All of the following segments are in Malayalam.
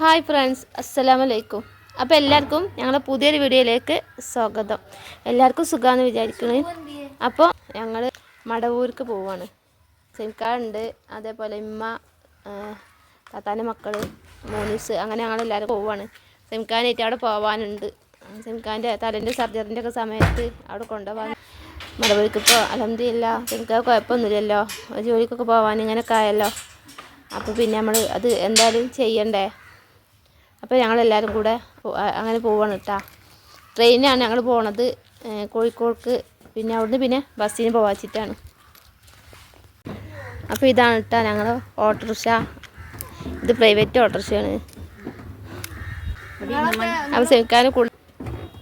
ഹായ് ഫ്രണ്ട്സ് അസ്സലാമു അലൈക്കും അപ്പോൾ എല്ലാവർക്കും ഞങ്ങളുടെ പുതിയൊരു വീഡിയോയിലേക്ക് സ്വാഗതം. എല്ലാവർക്കും സുഖമാണെന്ന് വിചാരിക്കുന്നത് അപ്പോൾ ഞങ്ങൾ മടവൂർക്ക് പോവാണ്. സിംകാടുണ്ട് അതേപോലെ ഇമ്മ താത്താന്റെ മക്കൾ മോനീസ് അങ്ങനെ ഞങ്ങളെല്ലാവരും പോവാണ്. സിംകാനായിട്ട് അവിടെ പോവാനുണ്ട്. സിംകാന്റെ തലേന്റെ സർജറിന്റെ ഒക്കെ സമയത്ത് അവിടെ കൊണ്ടുപോകാൻ മടവൂർക്ക് ഇപ്പോൾ അലഹമില്ല സിംകാ കുഴപ്പമൊന്നുമില്ലല്ലോ. ജോലിക്കൊക്കെ പോകാൻ ഇങ്ങനെയൊക്കെ ആയല്ലോ. അപ്പോൾ പിന്നെ നമ്മൾ അത് എന്തായാലും ചെയ്യണ്ടേ? അപ്പോൾ ഞങ്ങളെല്ലാവരും കൂടെ അങ്ങനെ പോവാണ് കേട്ടോ ട്രെയിനിനാണ് ഞങ്ങൾ പോണത്. കോഴിക്കോട്ക്ക്. പിന്നെ അവിടുന്ന് പിന്നെ ബസ്സിന് പോവാച്ചിട്ടാണ് അപ്പോൾ ഇതാണ് കേട്ടോ ഞങ്ങൾ ഓട്ടോറിക്ഷ. ഇത് പ്രൈവറ്റ് ഓട്ടോറിക്ഷയാണ്. അപ്പോൾ സെമിക്കാന്റെ കൂടെ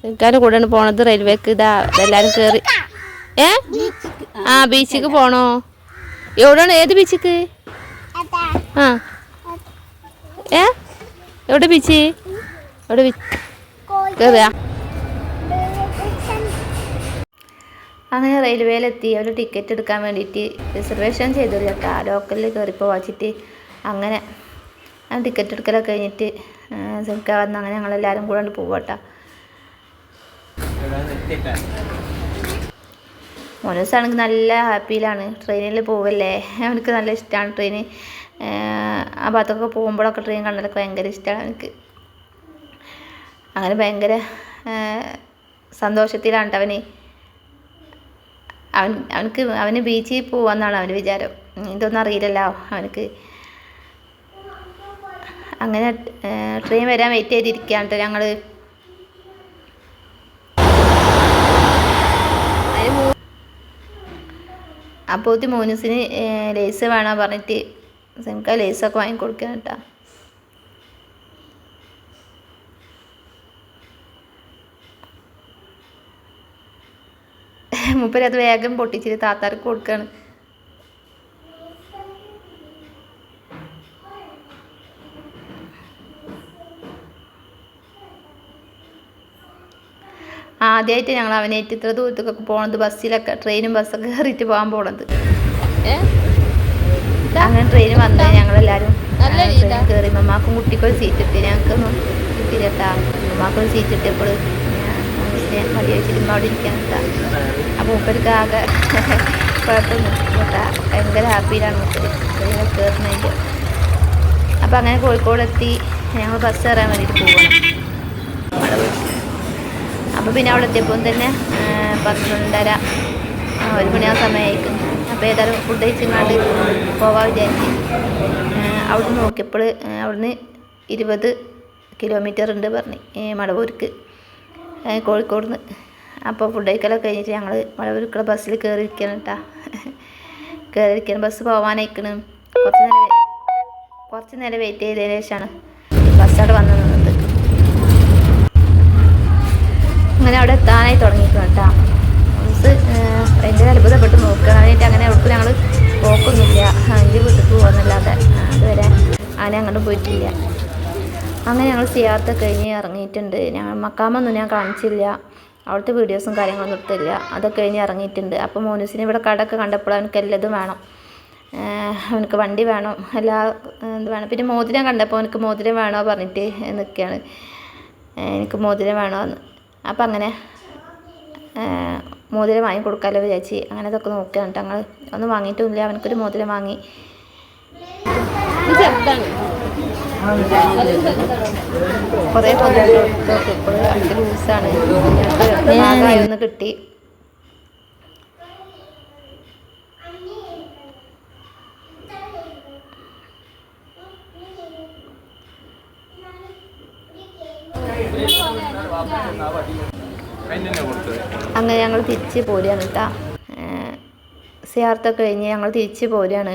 സെമിക്കാന്റെ കൂടെയാണ് പോണത് റെയിൽവേക്ക്. ഇതാ എല്ലാവരും കയറി ഏ? ആ ബീച്ചിക്ക് പോണോ? എവിടെയാണ് ഏത് ബീച്ചിക്ക്? ആ. ഏ? എവിടെ ബീച്ച്? എവിടെ ബീച്ച് കയറുക അങ്ങനെ റെയിൽവേയിലെത്തി. ഒരു ടിക്കറ്റ് എടുക്കാൻ വേണ്ടിയിട്ട് റിസർവേഷൻ ചെയ്തു ചേട്ടാ ലോക്കലിൽ കയറിപ്പോൾ വാച്ചിട്ട് അങ്ങനെ ആ ടിക്കറ്റ് എടുക്കലൊക്കെ കഴിഞ്ഞിട്ട് സെൽക്ക വന്ന് അങ്ങനെ ഞങ്ങളെല്ലാവരും കൂടെ കൊണ്ട് പോവാട്ടോ മോനൂസാണെങ്കിൽ നല്ല ഹാപ്പിയിലാണ് ട്രെയിനിൽ പോവല്ലേ? അവനക്ക് നല്ല ഇഷ്ടമാണ് ട്രെയിൻ ആ ഭാഗത്തൊക്കെ പോകുമ്പോഴൊക്കെ ട്രെയിൻ കണ്ടാലൊക്കെ ഭയങ്കര ഇഷ്ടമാണ് അവനക്ക്. അങ്ങനെ ഭയങ്കര സന്തോഷത്തിലാണ് അവന്. അവൻ അവനക്ക് അവന് ബീച്ചിൽ പോവാന്നാണ് അവന് വിചാരം. ഇതൊന്നും അറിയില്ലല്ലോ അവനക്ക്. അങ്ങനെ ട്രെയിൻ വരാൻ വെയിറ്റ് ചെയ്തിരിക്കുകയാണ് കേട്ടോ ഞങ്ങൾ അപ്പോഴത്തെ മോനൂസിന് ലേസ് വേണോ പറഞ്ഞിട്ട് സെമിക്ക ലേസൊക്കെ വാങ്ങിക്കൊടുക്കണം കേട്ടോ. മുപ്പരത് വേഗം പൊട്ടിച്ചിട്ട് താത്താർക്ക് കൊടുക്കാണ്. ആദ്യമായിട്ട് ഞങ്ങൾ അവനായിട്ട് ഇത്ര ദൂരത്തേക്കൊക്കെ പോണത്. ബസ്സിലൊക്കെ ട്രെയിനും ബസ്സൊക്കെ കയറിയിട്ട് പോകാൻ പോണത്. അങ്ങനെ ട്രെയിൻ വന്ന് ഞങ്ങളെല്ലാവരും ട്രെയിൻ കയറി. മമ്മാക്കും കുട്ടിക്കൊരു സീറ്റ് ഇട്ട്. ഞങ്ങൾക്ക് കിട്ടിയിട്ടാ മമ്മാക്കൊരു സീറ്റ് ഇട്ടപ്പോൾ മതി വെച്ചിരുമ്പോൾ അവിടെ ഇരിക്കാൻ കേട്ടാ അപ്പോൾ മൂപ്പർക്ക് ആകെ കുഴപ്പമൊന്നും കേട്ടാ. ഭയങ്കര ഹാപ്പിയിലാണ് ട്രെയിനിൽ കയറുന്നതിന്റെ അപ്പോൾ അങ്ങനെ കോഴിക്കോടെത്തി ഞങ്ങൾ ബസ് കയറാൻ വേണ്ടിയിട്ട് പോവാണ്. അപ്പോൾ പിന്നെ അവിടെ എത്തിയപ്പോൾ തന്നെ പന്ത്രണ്ടര ഒരു മണി ആ സമയമായിരിക്കും അപ്പോൾ ഏതായാലും ഫുഡ് കഴിച്ചിങ്ങാണ്ട് പോകാൻ വിചാരിച്ച്. അവിടെ നോക്കിയപ്പോൾ അവിടുന്ന് ഇരുപത് കിലോമീറ്റർ ഉണ്ട് പറഞ്ഞ് മടവൂർക്ക് കോഴിക്കോട് നിന്ന് അപ്പോൾ ഫുഡ് കഴിക്കലൊക്കെ കഴിഞ്ഞിട്ട് ഞങ്ങൾ മടവൂർക്കുള്ള ബസ്സിൽ കയറിയിരിക്കണം കേട്ടാ കയറിയിരിക്കണം ബസ് പോകാനായിക്കണം കുറച്ച് നേരം കുറച്ച് നേരം വെയിറ്റ് ചെയ്തതിന് ശേഷമാണ് ബസ് അവിടെ വന്ന് അങ്ങനെ അവിടെ എത്താനായി തുടങ്ങിയിട്ടുണ്ട് കേട്ടോ. മീൻസ് ഭയങ്കര അത്ഭുതപ്പെട്ട് നോക്കുകയാണ് അതിനായിട്ട് അങ്ങനെ അവിടേക്ക് ഞങ്ങൾ പോക്കൊന്നുമില്ല. എന്റെ വീട്ടിൽ പോകുന്നല്ലാതെ. അതുവരെ അങ്ങനെ അങ്ങോട്ട് പോയിട്ടില്ല. അങ്ങനെ ഞങ്ങൾ സിയാർത്ത് കഴിഞ്ഞ് ഇറങ്ങിയിട്ടുണ്ട്. ഞങ്ങൾ മക്കാമൊന്നും ഞാൻ കാണിച്ചില്ല. അവിടുത്തെ വീഡിയോസും കാര്യങ്ങളൊന്നും എടുത്തില്ല. അതൊക്കെ കഴിഞ്ഞ് ഇറങ്ങിയിട്ടുണ്ട്. അപ്പോൾ മോനൂസിന് ഇവിടെ കടയൊക്കെ കണ്ടപ്പോൾ അവനക്ക് എല്ലാതും വേണം. അവനക്ക് വണ്ടി വേണം. എല്ലാ എന്ത് വേണം? പിന്നെ മോതിരം കണ്ടപ്പോൾ അവനക്ക് മോതിരം വേണോ പറഞ്ഞിട്ട് നിൽക്കുകയാണ്. എനിക്ക് മോതിരം വേണമെന്ന് അപ്പം അങ്ങനെ മോതിരം വാങ്ങി കൊടുക്കാമല്ലോ വിചാരിച്ച് അങ്ങനെ അതൊക്കെ നോക്കുക കേട്ടോ ഞങ്ങൾ ഒന്നും വാങ്ങിയിട്ടുമില്ല അവനക്കൊരു മോതിരം വാങ്ങി. കുറേ ലൂസാണ്. ഒന്ന് കിട്ടി. അങ്ങനെ ഞങ്ങൾ തിരിച്ച് പോരുകയാണ് കേട്ടോ സിയാർത്തൊക്കെ കഴിഞ്ഞ് ഞങ്ങൾ തിരിച്ച് പോരുകയാണ്.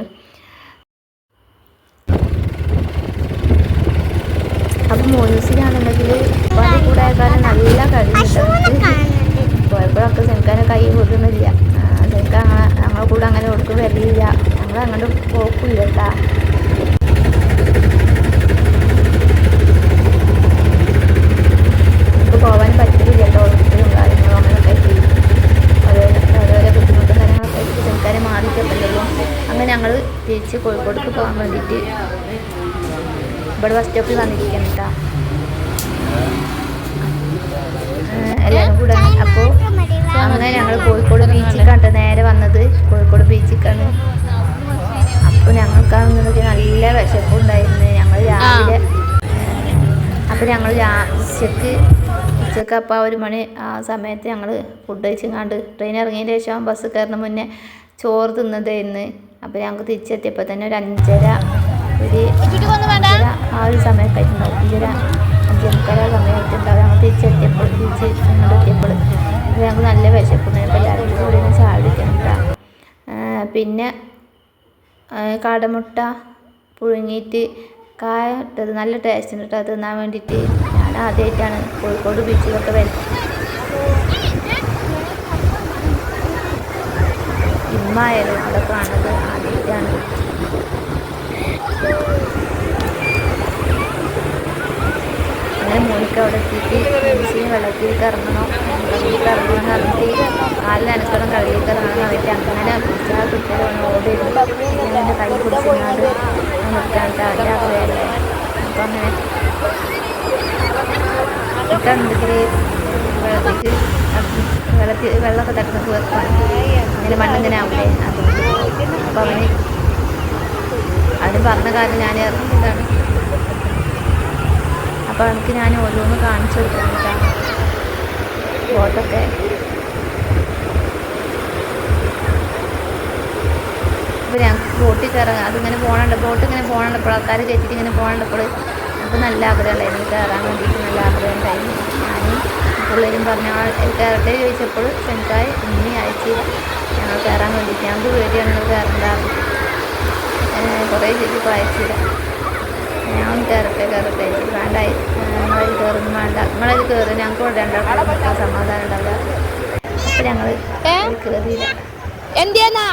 അപ്പം മോനൂസിനാണെന്നുണ്ടെങ്കിൽ പണി കൂടെ ആയക്കാലം നല്ല കഴിഞ്ഞിട്ടുണ്ട് പോയപ്പോഴൊക്കെ സെൻക്കാനെ കൈ കൊടുക്കുന്നില്ല. സെൻക്ക ഞങ്ങളെ കൂടെ അങ്ങനെ കൊടുക്കും വരില്ല. ഞങ്ങൾ അങ്ങോട്ട് പോക്കില്ല കേട്ടാ പോകാൻ പറ്റില്ല കേട്ടോ സെൻക്കാനെ അങ്ങനെ ഞങ്ങൾ തിരിച്ച് കോഴിക്കോടേക്ക് പോകാൻ വേണ്ടിയിട്ട് ഇവിടെ ബസ് സ്റ്റോപ്പിൽ വന്നിരിക്കുന്നു കേട്ടോ എല്ലാവരും കൂടെ അപ്പോൾ അങ്ങനെ ഞങ്ങൾ കോഴിക്കോട് കണ്ട നേരെ വന്നത്. കോഴിക്കോട് ബീച്ചിലേക്കാണ് അപ്പോൾ ഞങ്ങൾക്കാണെന്നുണ്ടെങ്കിൽ നല്ല വിശപ്പുണ്ടായിരുന്നു ഞങ്ങൾ രാവിലെ അപ്പോൾ ഞങ്ങൾ ഉച്ചയ്ക്ക് ഉച്ചയ്ക്ക് അപ്പോൾ ഒരു മണി ആ സമയത്ത് ഞങ്ങൾ ഫുഡ് കഴിച്ചങ്ങാണ്ട് ട്രെയിൻ ഇറങ്ങിയതിന് ശേഷം ബസ് കയറുന്ന മുന്നേ ചോറ് തിന്നതായിരുന്നു അപ്പോൾ ഞങ്ങൾക്ക് തിരിച്ചെത്തിയപ്പോൾ തന്നെ ഒരു അഞ്ചര ഒരു അഞ്ചര ആ ഒരു സമയത്തായിട്ടുണ്ടാവും. അഞ്ചര അഞ്ചേ മുക്കാൽ ആ സമയമായിട്ടുണ്ടാവും. ഞങ്ങൾ തിരിച്ചെത്തിയപ്പോൾ തിരിച്ച് ഇങ്ങോട്ട് എത്തിയപ്പോൾ അപ്പോൾ ഞങ്ങൾക്ക് നല്ല വിശപ്പുണ്ടായിരുന്നു അപ്പോൾ എല്ലാവരും കൂടി ഒന്ന് ചായ പിന്നെ കാടമുട്ട പുഴുങ്ങിയിട്ട് കായ ഇട്ടത്. നല്ല ടേസ്റ്റ് ഉണ്ട് കേട്ടോ തിന്നാൻ വേണ്ടിയിട്ട് ഞാൻ ആദ്യമായിട്ടാണ് കോഴിക്കോട് ബീച്ചിലൊക്കെ വരുന്നത്. ഇമ്മ ആയാലും അവിടെ കാണുന്നത് ആദ്യമായിട്ടാണ്. അങ്ങനെ മോനിക്ക് അവിടെ എത്തിയിട്ട് വെള്ളത്തിൽ വെള്ളത്തിലേക്ക് ഇറങ്ങണം. വെള്ളത്തിലേക്ക് ഇറങ്ങണം എന്ന് പറഞ്ഞിട്ട് കാലിൽ അനക്കണം കളിയിലേക്ക് കറങ്ങണം എന്ന് പറഞ്ഞിട്ട് അങ്ങനെ പിടിച്ചാൽ കുട്ടികൾ വന്ന് ഓടി ഞാൻ എന്റെ കൈ പിടിച്ചിരുന്നാണ്ട് നിൽക്കാണ്ട് അതിന്റെ ആഗ്രഹമല്ലേ അപ്പം അങ്ങനെ കണ്ടിട്ട് വെള്ളത്തിൽ വെള്ളത്തിൽ വെള്ളമൊക്കെ തട്ടുന്നത് വെറുപ്പാണ് ഇങ്ങനെ മണ്ണിങ്ങനെ ആവില്ലേ അതുകൊണ്ട് അപ്പം അവന് അവന് പറഞ്ഞ കാര്യം ഞാൻ ഇറങ്ങിയതാണ് അപ്പോൾ അവനക്ക് ഞാൻ ഓരോന്ന് കാണിച്ചു കൊടുക്കാൻ ബോട്ടൊക്കെ അപ്പോൾ ഞങ്ങൾക്ക് ബോട്ടിൽ കയറാൻ അതിങ്ങനെ പോകണുണ്ട് ബോട്ട് ഇങ്ങനെ പോകണുണ്ടപ്പോൾ ആൾക്കാർ കയറ്റിട്ട് ഇങ്ങനെ പോകണുണ്ടപ്പോൾ നമുക്ക് നല്ല ആഗ്രഹമുണ്ടായിരുന്നു കയറാൻ വേണ്ടിയിട്ട് നല്ല ആഗ്രഹം ഉണ്ടായിരുന്നു. ഞാനും പിള്ളേരും പറഞ്ഞ ആൾ കയറട്ടെ ചോദിച്ചപ്പോൾ എനിക്കായി ഇനി അയച്ചില്ല. ഞങ്ങൾ കയറാൻ വേണ്ടി. ക്യാമ്പ് പേടിയാണ് കയറേണ്ടത് കുറേ ചോദിച്ചപ്പോൾ അയച്ചില്ല. ഞാൻ കയറട്ടെ കയറട്ടെ. വേണ്ടായി. നിങ്ങളതിൽ കയറുന്നു വേണ്ട. നിങ്ങളതിൽ കയറി ഞങ്ങൾക്ക് ഇവിടെ ഉണ്ടാക്കാൻ സമാധാനം ഉണ്ടാവില്ല അപ്പം ഞങ്ങൾ കയറിയില്ല. എന്തിയെന്നാ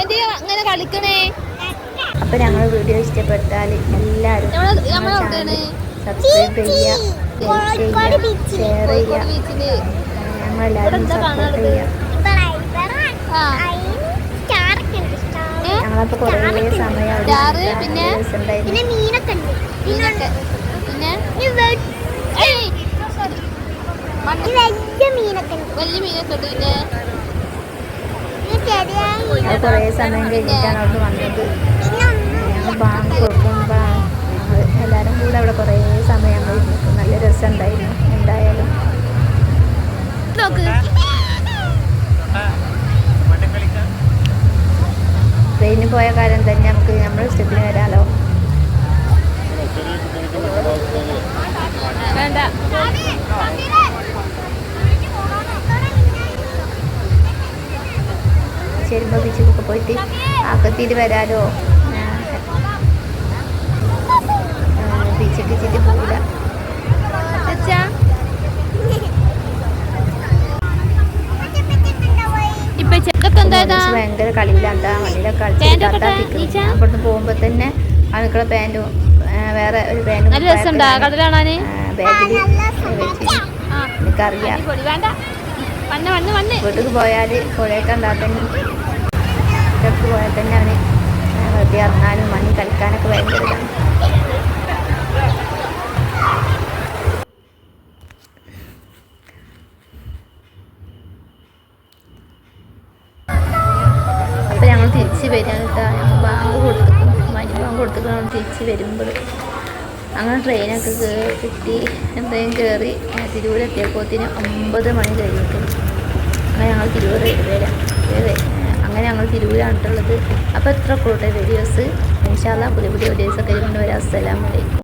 എന്തിനാ അങ്ങനെ കളിക്കണേ? അപ്പോൾ ഞങ്ങൾ വീഡിയോ ഇഷ്ടപ്പെട്ടാൽ എല്ലാവരും? സബ്സ്ക്രൈബ് ചെയ്യുക ഷെയർ ചെയ്യുക ഞങ്ങളെല്ലാവരും സപ്പോർട്ട്? ചെയ്യുക? ഞങ്ങളപ്പോൾ കുറേ സമയം പിന്നെ? പിന്നെ? മീനൊക്കെ മീനൊക്കെ. പിന്നെ? വലിയ മീനൊക്കെ വലിയ മീനൊക്കെ ഉണ്ട് പിന്നെ? കുറേ സമയം കഴിഞ്ഞിട്ടാണ് അവിടെ വന്നത്. ഞങ്ങൾ ബാങ്ക് കൂടെ അവിടെ കുറേ സമയം ഇരുന്നിട്ട് നല്ല രസമുണ്ടായിരുന്നു എന്തായാലും. ട്രെയിന് ട്രെയിനിൽ പോയ കാര്യം തന്നെ നമുക്ക് നമ്മൾ ഇഷ്ടത്തിന് വരാലോ. വേണ്ട. ചെരുമ്പോ ബീച്ചിലൊക്കെ പോയിട്ട് ആക്കത്തിയിട്ട് വരാലോ. ബീച്ചിൽ ചേച്ചി പോകില്ല എന്തായതാ ഭയങ്കര കളിയില്ലാത്ത ഇട്ടാ, കളിച്ചിട്ട്? അവിടുന്ന് പോകുമ്പോൾ തന്നെ ആളുക്കളെ പാന്റും വേറെ ഒരു പാന്റും ബാഗിൽ ആ എനിക്കറിയാം. വീട്ടിൽ പോയാൽ പുഴയൊക്കെ ഇടയ്ക്ക് പോയാൽ തന്നെ അവന് വെറുതെ ഇറങ്ങാനും മണ്ണി കളിക്കാനൊക്കെ ഭയങ്കര ഇതാണ്. തിരിച്ച് ഞങ്ങൾ ബാങ്ക് കൊടുത്തിക്കണം മഞ്ഞ ബാങ്ക് കൊടുത്തിക്കണം തിരിച്ച് വരുമ്പോൾ അങ്ങനെ ട്രെയിനൊക്കെ കയറി കിട്ടി. എന്തെങ്കിലും കയറി തിരൂരെത്തിയപ്പോഴത്തേന് ഒമ്പത് മണി കഴിഞ്ഞിട്ട് അങ്ങനെ ഞങ്ങൾ തിരൂർ വരാം. അങ്ങനെ ഞങ്ങൾ തിരൂരാണിട്ടുള്ളത് അപ്പോൾ എത്ര കൂട്ടെ വീഡിയോസ് ഇൻഷാല്ല പുതിയ പുതിയ വീഡിയോസൊക്കെ കൊണ്ടുവരാം. അസ്സലാമലൈക്കും